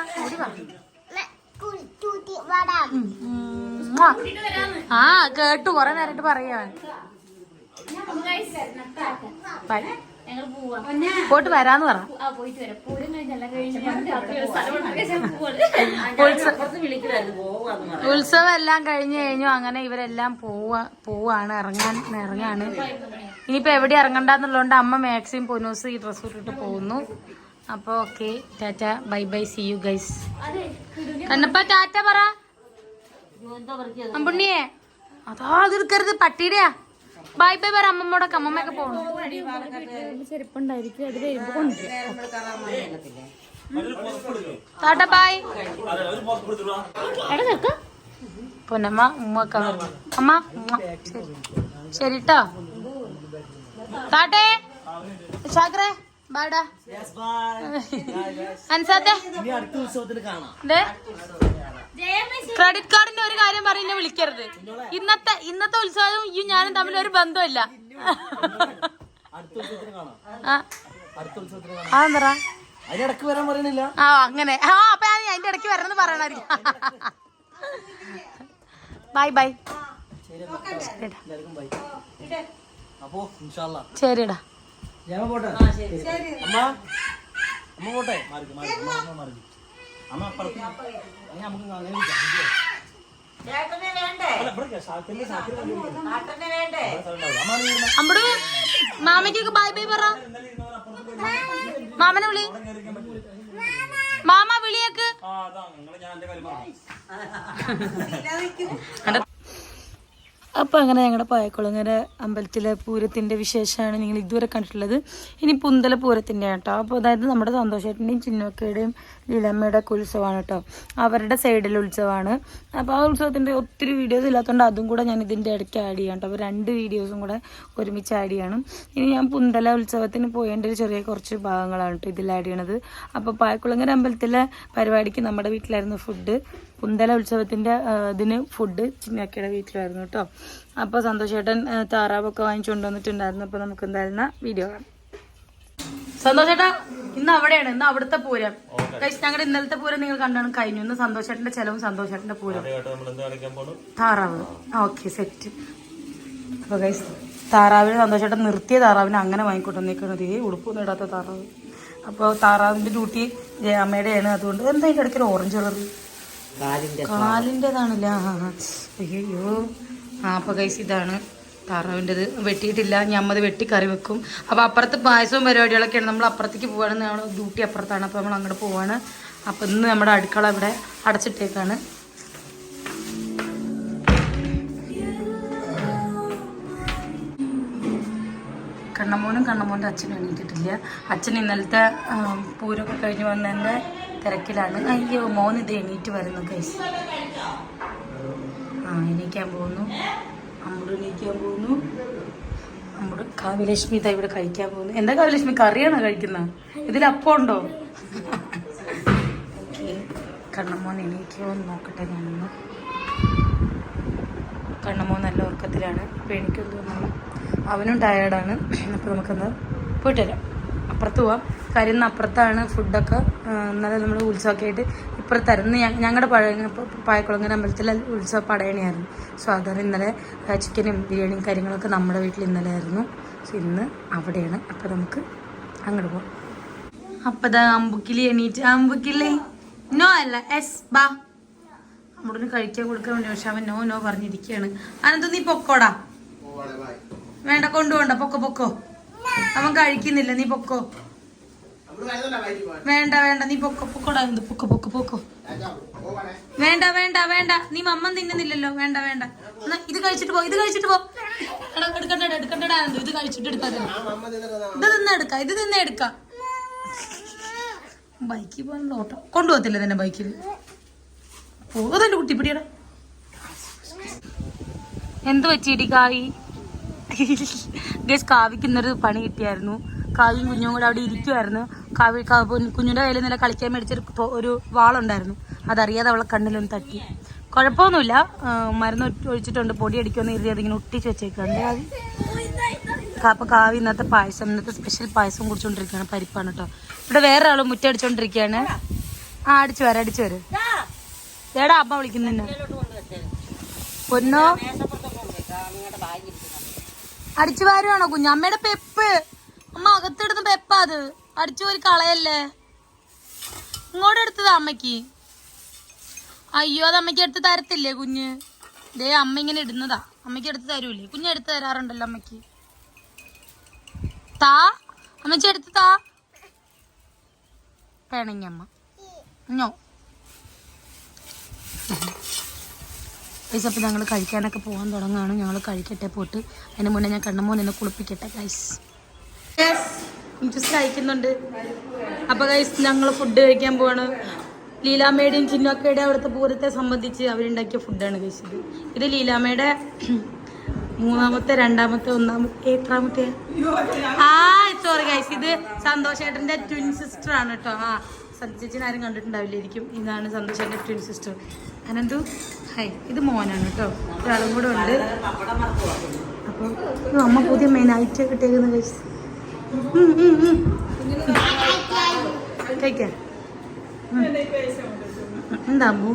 ഉം. ആ കേട്ടു. കൊറേ നേരമായിട്ട് പറയാ. ബൈ പോയിട്ട് വരാന്ന് പറ. ഉത്സവം. എല്ലാം കഴിഞ്ഞു കഴിഞ്ഞു. അങ്ങനെ ഇവരെല്ലാം പോവാ പോവാണ്. ഇറങ്ങാൻ ഇറങ്ങാണ്. ഇനിയിപ്പോ എവിടെ ഇറങ്ങണ്ടെന്നുള്ളതുകൊണ്ട് അമ്മ മാക്സിമം പൊന്നൂസ് ഈ ഡ്രസ്സ് ഇട്ടിട്ട് പോകുന്നു. അപ്പൊ okay ta-ta bye bye see you guys. എന്നപ്പോ ടാറ്റ പറ. അമ്പുണ്ണിയെ അതാ അത് എടുക്കരുത്. പട്ടിയുടെയാ. ബൈ ബൈ പറ അമ്മമ്മോടൊക്കെ അമ്മമ്മയൊക്കെ പോകണം ചെരുപ്പുണ്ടായിരിക്കും അത് വരുമ്പോ കൊണ്ടുവരും. ടാറ്റ ബൈ എടാ നിൽക്ക. പൊന്നമ്മ ഉമ്മക്ക അമ്മ. ശരി കേട്ടോ താട്ടെ ഷാക്കറെ ബാടാ അൻസാത്തെ. ദേ, ക്രെഡിറ്റ് കാർഡിന്റെ ഒരു കാര്യം പറയുന്ന വിളിക്കരുത്. ഇന്നത്തെ ഇന്നത്തെ ഉത്സവവും ഈ ഞാനും തമ്മിൽ ഒരു ബന്ധമില്ല ആ. അതിനിടക്ക് വരാൻ പറയണില്ല ആ അങ്ങനെ. ആ അപ്പൊ ഞാൻ അതിന്റെ ഇടയ്ക്ക് വരണം പറയണായിരിക്കും. ബൈ ബൈ ശരിടാ ഞാൻ പോട്ടെ? അമ്മ? അമ്മ പോട്ടെ? മാറി മാറി അമ്മ അമ്മ അപ്പുറത്ത് നമുക്ക് അങ്ങനെ മാമയ്ക്കൊക്കെ ബൈ ബൈ പറ. മാമനെ വിളി. മാമ വിളിയേക്ക്. അപ്പോൾ അങ്ങനെ ഞങ്ങളുടെ പായക്കുളങ്ങര അമ്പലത്തിലെ പൂരത്തിന്റെ വിശേഷമാണ് നിങ്ങൾ ഇതുവരെ കണ്ടിട്ടുള്ളത്. ഇനി പുന്തല പൂരത്തിന്റെ കേട്ടോ അപ്പോൾ അതായത് നമ്മുടെ സന്തോഷേട്ടന്റെയും ചിന്നോക്കയുടെയും ലീലമ്മയുടെ ഒക്കെ ഉത്സവമാണ് കേട്ടോ അവരുടെ സൈഡിലെ ഉത്സവമാണ്. അപ്പോൾ ആ ഉത്സവത്തിന്റെ ഒത്തിരി വീഡിയോസ് ഇല്ലാത്തതുകൊണ്ട് അതും കൂടെ ഞാൻ ഇതിന്റെ ഇടയ്ക്ക് ആഡ് ചെയ്യാം കേട്ടോ അപ്പോൾ രണ്ട് വീഡിയോസും കൂടെ ഒരുമിച്ച് ആഡ് ചെയ്യണം. ഇനി ഞാൻ പുന്തല ഉത്സവത്തിന് പോയേണ്ട ഒരു ചെറിയ കുറച്ച് ഭാഗങ്ങളാണ് കേട്ടോ ഇതിൽ ആഡ് ചെയ്യണത്. അപ്പോൾ പായക്കുളങ്ങര അമ്പലത്തിലെ പരിപാടിക്ക് നമ്മുടെ വീട്ടിലായിരുന്നു ഫുഡ്. കുന്തല ഉത്സവത്തിന്റെ ഇതിന് ഫുഡ് ചിന്നക്കയുടെ വീട്ടിലായിരുന്നു കേട്ടോ. അപ്പോൾ സന്തോഷേട്ടൻ താറാവൊക്കെ വാങ്ങിച്ചുകൊണ്ട് വന്നിട്ടുണ്ടായിരുന്നു. അപ്പോൾ നമുക്ക് എന്തായിരുന്ന വീഡിയോ കാണാം. സന്തോഷേട്ടാ ഇന്ന് അവിടെയാണ്. ഇന്ന് അവിടുത്തെ പൂരം. ഞങ്ങളുടെ ഇന്നലത്തെ പൂരം നിങ്ങൾ കണ്ടാണ് കഴിഞ്ഞു. ഇന്ന് സന്തോഷേട്ടന്റെ ചെലവും സന്തോഷേട്ടന്റെ പൂരം താറാവ്. ഓക്കെ സെറ്റ് അപ്പൊ ഗൈസ് താറാവിന് സന്തോഷേട്ടൻ നിർത്തിയ താറാവിനെ അങ്ങനെ വാങ്ങിക്കൊണ്ടുവന്നേക്കണത് ഈ ഉടുപ്പൊന്നും ഇടാത്ത താറാവ്. അപ്പോൾ താറാവിന്റെ ഡ്യൂട്ടി അമ്മയുടെയാണ്. അതുകൊണ്ട് എന്താ അതിന്റെ ഇടയ്ക്ക് ഒരു ഓറഞ്ച് കളർ കാലിന്റെതാണല്ലേ. അയ്യോ. ആ ഗൈസ് ഇതാണ്. താറാവിന്റെത് വെട്ടിയിട്ടില്ല. ഞമ്മത് വെട്ടി കറി വെക്കും. അപ്പോൾ അപ്പുറത്ത് പായസവും പരിപാടികളൊക്കെയാണ്. നമ്മൾ അപ്പുറത്തേക്ക് പോവാണ്. നമ്മൾ ഡ്യൂട്ടി അപ്പുറത്താണ്. അപ്പോൾ നമ്മൾ അങ്ങോട്ട് പോവാണ്. അപ്പോൾ ഇന്ന് നമ്മുടെ അടുക്കള ഇവിടെ അടച്ചിട്ടേക്കാണ്. കണ്ണമോനും കണ്ണമോന്റെ അച്ഛനും എണീറ്റിട്ടില്ല. അച്ഛൻ ഇന്നലത്തെ പൂരൊക്കെ കഴിഞ്ഞ് വന്നതിന്റെ തിരക്കിലാണ്. അയ്യോ മോൻ ഇത് എണീറ്റ് വരുന്നു കേസ് ആ എണീക്കാൻ പോകുന്നു. അമ്മൂട് എണീക്കാൻ പോകുന്നു. അമ്മൂട് കാവ്യലക്ഷ്മി ഇതാ ഇവിടെ കഴിക്കാൻ പോകുന്നു. എന്താ കാവ്യലക്ഷ്മി കറിയാണോ കഴിക്കുന്ന? ഇതിൽ അപ്പം ഉണ്ടോ? കണ്ണമ്മോൻ എണീക്കോ എന്ന് നോക്കട്ടെ ഞാനൊന്ന്. കണ്ണമോൻ നല്ല ഉറക്കത്തിലാണ്. ഇപ്പം എനിക്കും തോന്നുന്നു അവനും ടയേർഡാണ് അപ്പോൾ നമുക്കൊന്ന് പോയിട്ട് വരാം. അപ്പുറത്ത് പോവാം. കാര്യം ഇന്ന് അപ്പുറത്താണ് ഫുഡൊക്കെ ഇന്നലെ നമ്മൾ ഉത്സവമൊക്കെ ആയിട്ട് ഇപ്പുറത്തായിരുന്നു ഞങ്ങളുടെ പഴയ പായക്കുളങ്ങര അമ്പലത്തിലെ ഉത്സവ പടയണിയായിരുന്നു. സോ അതാണ് ഇന്നലെ ചിക്കനും ബിരിയാണിയും കാര്യങ്ങളൊക്കെ നമ്മുടെ വീട്ടിൽ ഇന്നലെ ആയിരുന്നു. സോ ഇന്ന് അവിടെയാണ്. അപ്പോൾ നമുക്ക് അങ്ങോട്ട് പോവാം. അപ്പോൾ ദാ അമ്പുക്കിലി എണീറ്റ് അമ്പുക്കിലി നോ അല്ല എസ് ബാ. അമ്മൂടിന് കഴിക്കാൻ കൊടുക്കാൻ വേണ്ടി പക്ഷെ അവൻ നോ നോ പറഞ്ഞിരിക്കുകയാണ് അനന്ത നീ പൊക്കോടാ. വേണ്ട കൊണ്ടുപോണ്ട. പൊക്കോ പൊക്കോ. അവൻ കഴിക്കുന്നില്ല. നീ പൊക്കോ. വേണ്ട വേണ്ട നീ പൊക്ക പൊക്കോടാ എന്ത്? പൊക്ക പൊക്കോ പൊക്കോ. വേണ്ട വേണ്ട വേണ്ട. നീ മമ്മൻ തിന്നുന്നില്ലല്ലോ. വേണ്ട വേണ്ട. ഇത് കഴിച്ചിട്ട് പോ ഇത് കഴിച്ചിട്ട് പോ. എടാ, എടുക്കണ്ടടാ. ഇത് കഴിച്ചിട്ട് എടുത്താ ഇത് തിന്ന് എടുക്കാം ഇത് തിന്ന് എടുക്കാം. ബൈക്കിൽ പോകാനുള്ള ഓട്ടോ. കൊണ്ടുപോകത്തില്ല തന്നെ ബൈക്കിൽ. പോകുന്നുണ്ട് കുട്ടി പിടിയടാ എന്ത് വെച്ചിടി കായി ഗസ് കാവിക്കുന്നൊരു പണി കിട്ടിയായിരുന്നു. കാവിയും കുഞ്ഞും കൂടെ അവിടെ ഇരിക്കുമായിരുന്നു കാവ്യ കുഞ്ഞിന്റെ കയ്യിൽ നില കളിക്കാൻ മേടിച്ചൊരു ഒരു വാളുണ്ടായിരുന്നു. അതറിയാതെ അവളെ കണ്ണിലൊന്ന് തട്ടി. കുഴപ്പമൊന്നുമില്ല. മരുന്ന് ഒഴിച്ചിട്ടുണ്ട്. പൊടി അടിക്കുമെന്ന് കരുതി അതിങ്ങനെ ഒട്ടിച്ച് വെച്ചേക്കാം അപ്പം കാവ്യ കാവി ഇന്നത്തെ പായസം ഇന്നത്തെ സ്പെഷ്യൽ പായസം കുടിച്ചുകൊണ്ടിരിക്കുകയാണ് പരിപ്പാണ് കേട്ടോ ഇവിടെ വേറെ ആൾ മുറ്റടിച്ചോണ്ടിരിക്കുകയാണ് ആ അടിച്ചു വരാം അടിച്ചു വരും. ഏടാ അമ്മ വിളിക്കുന്നുണ്ട് പൊന്നോ? അടിച്ചു വാരുവാണോ കുഞ്ഞു? അമ്മയുടെ പെപ്പ്. അകത്തിടുന്ന പെപ്പാ അത്? അടിച്ചു പോയി കളയല്ലേ? ഇങ്ങോട്ട് എടുത്തതാ അമ്മയ്ക്ക്. അയ്യോ അത് അമ്മയ്ക്ക് എടുത്ത് തരത്തില്ലേ കുഞ്ഞ്? ദേ അമ്മ ഇങ്ങനെ ഇടുന്നതാ. അമ്മയ്ക്ക് എടുത്ത് തരൂലേ? കുഞ്ഞ് എടുത്ത് തരാറുണ്ടല്ലോ അമ്മയ്ക്ക്. താ അമ്മച്ചി എടുത്ത് താ. പേണങ്ങമ്മ ഞോ. ഗൈസ് അപ്പോൾ ഞങ്ങൾ കഴിക്കാനൊക്കെ പോകാൻ തുടങ്ങുകയാണ്. ഞങ്ങൾ കഴിക്കട്ടെ പോട്ട്. അതിന് മുന്നേ ഞാൻ കണ്ണമോനെ കുളിപ്പിക്കട്ടെ ഗൈസ്. ജ്യൂസ് കഴിക്കുന്നുണ്ട്. അപ്പൊ ഗൈസ് ഞങ്ങൾ ഫുഡ് കഴിക്കാൻ പോവാണ്. ലീലാമ്മയുടെയും ചിന്നോക്കയുടെ അവിടുത്തെ പൂരത്തെ സംബന്ധിച്ച് അവരുണ്ടാക്കിയ ഫുഡാണ് കഴിച്ചത് ഇത്. ലീലാമ്മയുടെ മൂന്നാമത്തെ രണ്ടാമത്തെ ഒന്നാമത്തെ എത്രാമത്തെ? ആ സോറി ഗൈസ് ഇത് സന്തോഷേട്ടന്റെ ട്വിൻ സിസ്റ്റർ ആണ് കേട്ടോ ആ സത്യച്ചൻ ആരും കണ്ടിട്ടുണ്ടാവില്ലായിരിക്കും ഇതാണ് സന്തോഷേട്ടന്റെ ട്വിൻ സിസ്റ്റർ അനന്തു ഹൈ ഇത് മോനാണ് കേട്ടോ ഒരാളും കൂടെ ഉണ്ട്. അപ്പോൾ അമ്മ പുതിയ മെയിൻ ആയിട്ട് കിട്ടിയേക്കുന്ന ഗൈസ് കഴിക്കാം. എന്താ അമ്മു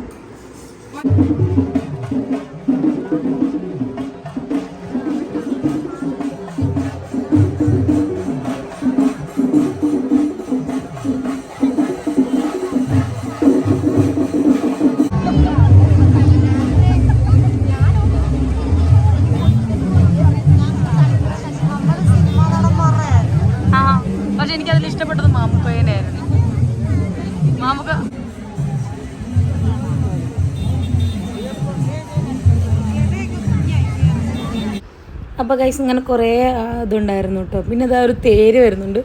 എനിക്കതിൽ ഇഷ്ടപ്പെട്ടത് മാമുക്കോയനായിരുന്നു മാമുക്ക അപ്പോൾ ഗൈസ് ഇങ്ങനെ കുറേ ഇതുണ്ടായിരുന്നു കേട്ടോ. പിന്നെ ഇതാ ഒരു തേര് വരുന്നുണ്ട്.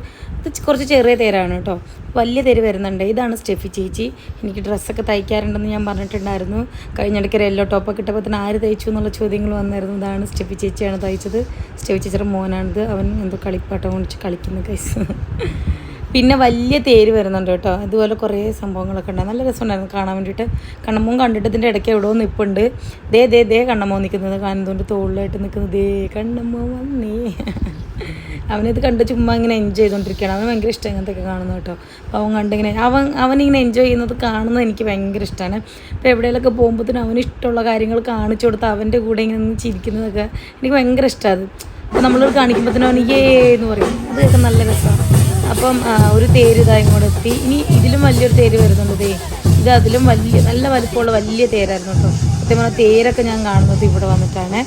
ഇത് കുറച്ച് ചെറിയ തേരാണ് കേട്ടോ. വലിയ തേര് വരുന്നുണ്ട്. ഇതാണ് സ്റ്റെഫി ചേച്ചി. എനിക്ക് ഡ്രസ്സൊക്കെ തയ്ക്കാറുണ്ടെന്ന് ഞാൻ പറഞ്ഞിട്ടുണ്ടായിരുന്നു. കഴിഞ്ഞിടയ്ക്ക് ഒരു യെല്ലോ ടോപ്പൊക്കെ ഇട്ടപ്പോൾ തന്നെ ആര് തയ്ച്ചു എന്നുള്ള ചോദ്യങ്ങൾ വന്നായിരുന്നു. ഇതാണ് സ്റ്റെഫി ചേച്ചിയാണ് തയ്ച്ചത്. സ്റ്റെഫി ചേച്ചിയുടെ മോനാണിത്. അവൻ എന്തോ കളിപ്പാട്ടം കൊണ്ട് കളിക്കുന്ന കൈസ് പിന്നെ വലിയ തേര് വരുന്നുണ്ട് കേട്ടോ. അതുപോലെ കുറേ സംഭവങ്ങളൊക്കെ ഉണ്ട്. നല്ല രസമുണ്ടായിരുന്നു കാണാൻ വേണ്ടിയിട്ട്. കണ്ണമ്മോൻ കണ്ടിട്ട് ഇതിന്റെ ഇടയ്ക്ക് എവിടെയോ നിൽപ്പുണ്ട് ദേ ദേ ദേ കണ്ണമ്മോ നിൽക്കുന്നത്. കാണുന്നതുകൊണ്ട് തോളിലായിട്ട് നിൽക്കുന്നത്. ദേ കണ്ണമ്മോ വന്നേ. അവനിത് കണ്ട് ചുമ്മാ ഇങ്ങനെ എൻജോയ് ചെയ്തുകൊണ്ടിരിക്കുകയാണ് അവന് ഭയങ്കര ഇഷ്ടം ഇങ്ങനത്തെയൊക്കെ കാണുന്നത് കേട്ടോ. അപ്പോൾ അവൻ കണ്ടിങ്ങനെ അവൻ അവനിങ്ങനെ എൻജോയ് ചെയ്യുന്നത് കാണുന്നത് എനിക്ക് ഭയങ്കര ഇഷ്ടമാണ് ഇപ്പോൾ എവിടെയെങ്കിലൊക്കെ പോകുമ്പോഴത്തേനും അവന് ഇഷ്ടമുള്ള കാര്യങ്ങൾ കാണിച്ചു കൊടുത്ത് അവന്റെ കൂടെ ഇങ്ങനെ ചിരിക്കുന്നതൊക്കെ എനിക്ക് ഭയങ്കര ഇഷ്ടമാണ് അപ്പോൾ നമ്മളോട് കാണിക്കുമ്പോഴത്തേനും അവൻ ഏ എന്ന് പറയും. അതൊക്കെ നല്ല രസമാണ് അപ്പം ഒരു തേര് ഇതായി കൂടെ എത്തി. ഇനി ഇതിലും വലിയൊരു തേര് വരുന്നുണ്ട് തേ ഇത് അതിലും വലിയ നല്ല വലിപ്പമുള്ള വലിയ തേരായിരുന്നു കേട്ടോ. സത്യം തേരൊക്കെ ഞാൻ കാണുന്നത് ഇവിടെ വന്നിട്ടാണ്.